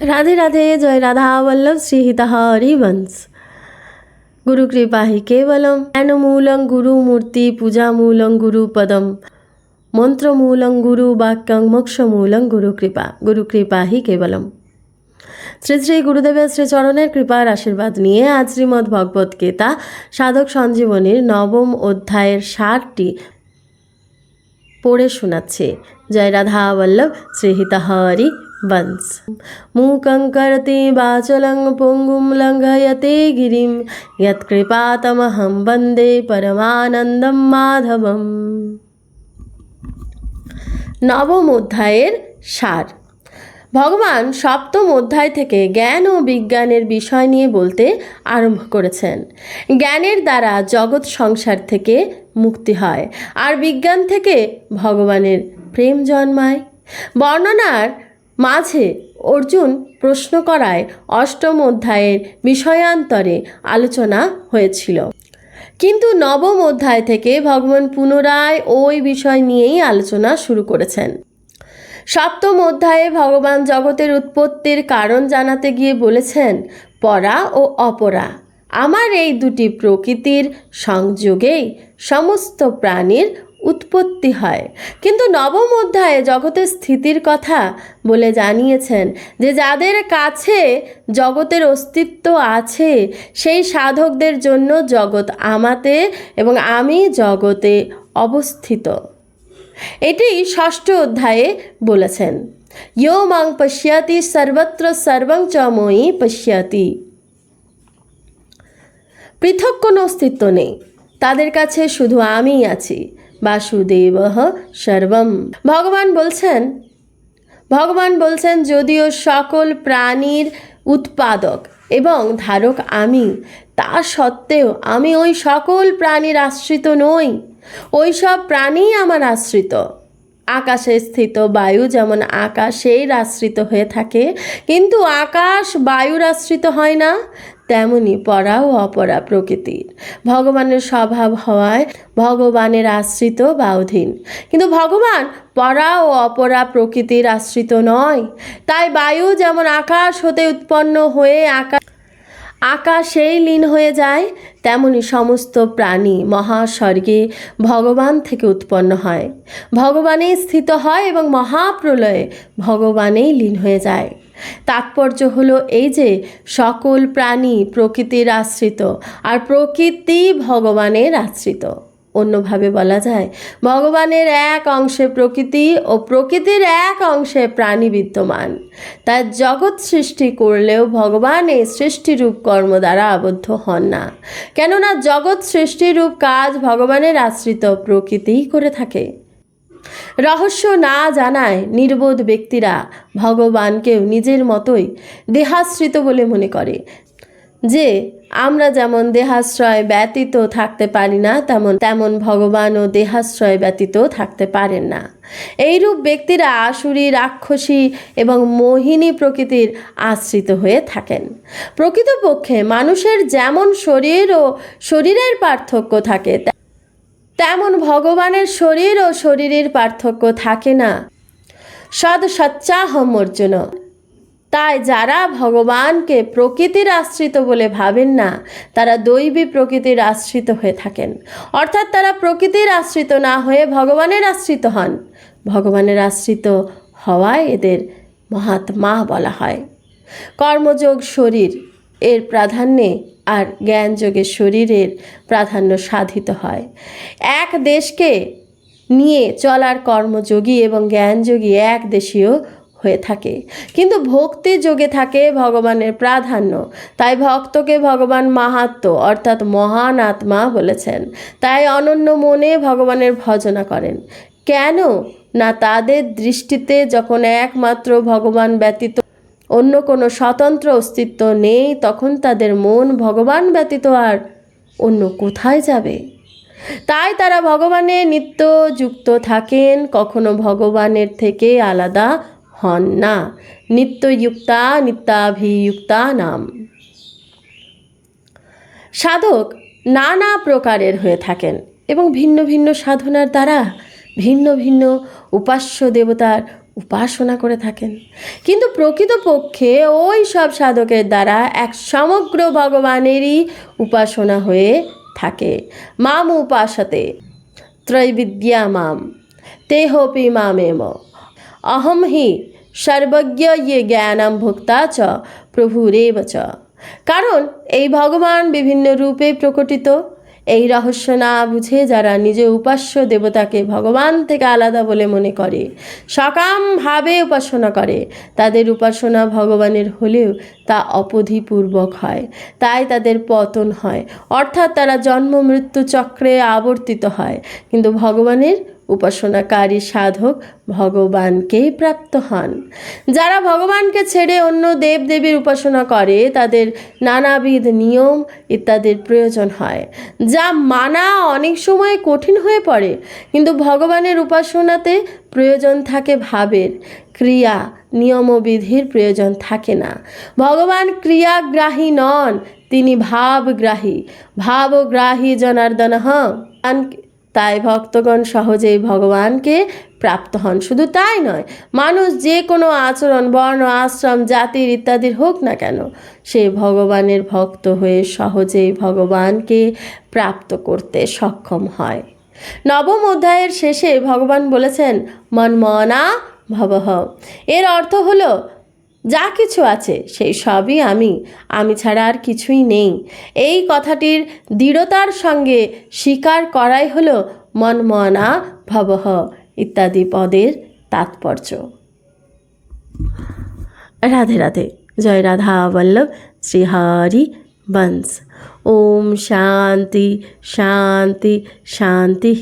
রাধে রাধে জয় রাধা বল্লভ শ্রীহিতা হরি বংশ গুরু কৃপা হি কেবলম জ্ঞানমূলং গুরু মূর্তি পূজা মূলং গুরু পদম মন্ত্রমূলং গুরু বাক্যং মোক্ষমূলং গুরু কৃপা গুরু কৃপা হি কেবলম শ্রী শ্রী গুরুদেবের শ্রী চরণের কৃপার আশীর্বাদ নিয়ে আজ শ্রীমদ্ ভগবত গীতা সাধক সঞ্জীবনীর নবম অধ্যায়ের সারটি পড়ে শোনাচ্ছে। জয় রাধা বল্লভ শ্রীহিতা হরি বংশ মূকং করতে বাচলং পঙ্গুম লঙ্ঘয়তে গিরিম যৎকৃপাতমহং বন্দে পরমানন্দম মাধবম নবম অধ্যায়ের সার। ভগবান সপ্তম অধ্যায় থেকে জ্ঞান ও বিজ্ঞানের বিষয় নিয়ে বলতে আরম্ভ করেছেন। জ্ঞানের দ্বারা জগৎ সংসার থেকে মুক্তি হয়, আর বিজ্ঞান থেকে ভগবানের প্রেম জন্মায়। বর্ণনার মাঝে অর্জুন প্রশ্ন করায় অষ্টম অধ্যায়ের বিষয়ান্তরে আলোচনা হয়েছিল। কিন্তু নবম অধ্যায় থেকে ভগবান পুনরায় ওই বিষয় নিয়েই আলোচনা শুরু করেছেন। সপ্তম অধ্যায়ে ভগবান জগতের উৎপত্তির কারণ জানাতে গিয়ে বলেছেন, পরা ও অপরা, আমার এই দুটি প্রকৃতির সংযোগেই সমস্ত প্রাণীর উৎপত্তি হয়। কিন্তু নবম অধ্যায়ে জগতের স্থিতির কথা বলে জানিয়েছেন যে যাদের কাছে জগতের অস্তিত্ব আছে, সেই সাধকদের জন্য জগৎ আমাতে এবং আমি জগতে অবস্থিত। এটি ষষ্ঠ অধ্যায়ে বলেছেন, ইয়ো মাং পশ্যতি সর্বত্র সর্বং চ ময়ি পশ্যতি। পৃথক কোনো অস্তিত্ব নেই। তাদের কাছে শুধু আমিই আছি। বাসুদেব সর্বম ভগবান বলছেন ভগবান বলছেন যদিও সকল প্রাণীর উৎপাদক এবং ধারক আমি তা সত্ত্বেও আমি ওই সকল প্রাণীর আশ্রিত নই ওই সব প্রাণীই আমার আশ্রিত আকাশে স্থিত বায়ু যেমন আকাশের আশ্রিত হয়ে থাকে, কিন্তু আকাশ বায়ুর আশ্রিত হয় না। তেমনি পরা ও অপরা প্রকৃতির। ভগবানের স্বভাব হওয়ায় ভগবানের আশ্রিত বা অধীন। কিন্তু ভগবান পরা ও অপরা প্রকৃতির আশ্রিত নয়। তাই বায়ু যেমন আকাশ হতে উৎপন্ন হয়ে আকাশ আকাশেই লীন হয়ে যায়, তেমনি সমস্ত প্রাণী মহাস্বর্গে ভগবান থেকে উৎপন্ন হয়। ভগবানেই স্থিত হয় এবং মহাপ্রলয়ে ভগবানেই লীন হয়ে যায়। তাৎপর্য হলো এই যে সকল প্রাণী প্রকৃতির আশ্রিত আর প্রকৃতি ভগবানের আশ্রিত। অন্যভাবে বলা যায়, ভগবানের এক অংশে প্রকৃতি ও প্রকৃতির এক অংশে প্রাণী বিদ্যমান। তাই জগৎ সৃষ্টি করলেও ভগবান এই সৃষ্টিরূপ কর্ম দ্বারা আবদ্ধ হন না। কেননা জগৎ সৃষ্টিরূপ কাজ ভগবানের আশ্রিত প্রকৃতিই করে থাকে। রহস্য না জানায় নির্বোধ ব্যক্তিরা ভগবানকেও নিজের মতোই দেহাশ্রিত বলে মনে করে। যে, আমরা যেমন দেহাশ্রয় ব্যতীত থাকতে পারি না, তেমন তেমন ভগবানও দেহাশ্রয় ব্যতীত থাকতে পারেন না। এইরূপ ব্যক্তিরা আসুরি, রাক্ষসী এবং মোহিনী প্রকৃতির আশ্রিত হয়ে থাকেন। প্রকৃতপক্ষে মানুষের যেমন শরীর ও শরীরের পার্থক্য থাকে তেমন ভগবানের শরীর ও শরীরের পার্থক্য থাকে না। সদ সচ্চাহম অর্জুন তাই যারা ভগবানকে প্রকৃতির আশ্রিত বলে ভাবেন না, তারা দৈবী প্রকৃতির আশ্রিত হয়ে থাকেন। অর্থাৎ তারা প্রকৃতির আশ্রিত না হয়ে ভগবানের আশ্রিত হন। ভগবানের আশ্রিত হওয়ায় এদের মহাত্মা বলা হয়। কর্মযোগ শরীর। এর প্রাধান্যে আর জ্ঞান জ্ঞানযোগের শরীরের প্রাধান্য সাধিত হয়। এক দেশকে নিয়ে চলার কর্মযোগী এবং জ্ঞানযোগী এক দেশীয় হয়ে থাকে। কিন্তু ভক্তি যোগে থাকে ভগবানের প্রাধান্য। তাই ভক্তকে ভগবান মাহাত্ম অর্থাৎ মহান আত্মা বলেছেন। তাই অনন্য মনে ভগবানের ভজনা করেন। কেন? না তাদের দৃষ্টিতে যখন একমাত্র ভগবান ব্যতীত অন্য কোনো স্বতন্ত্র অস্তিত্ব নেই, তখন তাদের মন ভগবান ব্যতীত আর অন্য কোথায় যাবে? তাই তারা ভগবানে নিত্য যুক্ত থাকেন, কখনো ভগবানের থেকে আলাদা হন না। নিত্যযুক্তা, নিত্যাভিযুক্তা নাম। সাধক নানা প্রকারের হয়ে থাকেন এবং ভিন্ন ভিন্ন সাধনার দ্বারা ভিন্ন ভিন্ন উপাস্য দেবতার উপাসনা করে থাকেন। কিন্তু প্রকৃতপক্ষে ওই সব সাধকের দ্বারা এক সমগ্র ভগবানেরই উপাসনা হয়ে থাকে। মাম উপাসতে ত্রৈবিদ্যা মাম, তেহপি মামেম। অহম হি সর্বজ্ঞ ইয়ে জ্ঞানম ভোক্তা চ, প্রভুরেব চ। কারণ এই ভগবান বিভিন্ন রূপে প্রকটিত। এই রহস্য না বুঝে যারা নিজে উপাস্য দেবতাকে ভগবান থেকে আলাদা বলে মনে করে সকামভাবে উপাসনা করে। তাদের উপাসনা ভগবানের হলেও তা অপধিপূর্বক হয়, তাই তাদের পতন হয়। অর্থাৎ তারা জন্ম মৃত্যু চক্রে আবর্তিত হয়, কিন্তু ভগবানের উপাসনাকারী সাধক ভগবানকেই প্রাপ্ত হন। যারা ভগবানকে ছেড়ে অন্য দেবদেবীর উপাসনা করে, তাদের নানাবিধ নিয়ম ইত্যাদির প্রয়োজন হয়, যা মানা অনেক সময় কঠিন হয়ে পড়ে। কিন্তু ভগবানের উপাসনাতে প্রয়োজন থাকে ভাবের, ক্রিয়া, নিয়মবিধির প্রয়োজন থাকে না। ভগবান ক্রিয়াগ্রাহী নন, তিনি ভাবগ্রাহী। ভাবগ্রাহী জনার্দন হন তাই ভক্তগণ সহজেই ভগবানকে প্রাপ্ত হন। শুধু তাই নয়, মানুষ যে কোনো আচরণ, বর্ণ, আশ্রম, জাতির ইত্যাদির হোক না কেন, সে ভগবানের ভক্ত হয়ে সহজেই ভগবানকে প্রাপ্ত করতে সক্ষম হয়। নবম অধ্যায়ের শেষে ভগবান বলেছেন, মনমনা ভবহ এর অর্থ হলো যা কিছু আছে, সেই সবই আমি। আমি ছাড়া আর কিছুই নেই। এই কথাটির দৃঢ়তার সঙ্গে স্বীকার করাই হলো মনমনা ভবহ ইত্যাদি পদের তাৎপর্য। রাধে রাধে। জয় রাধা বল্লভ। শ্রীহরি বংশ ওম শান্তি শান্তি শান্তি।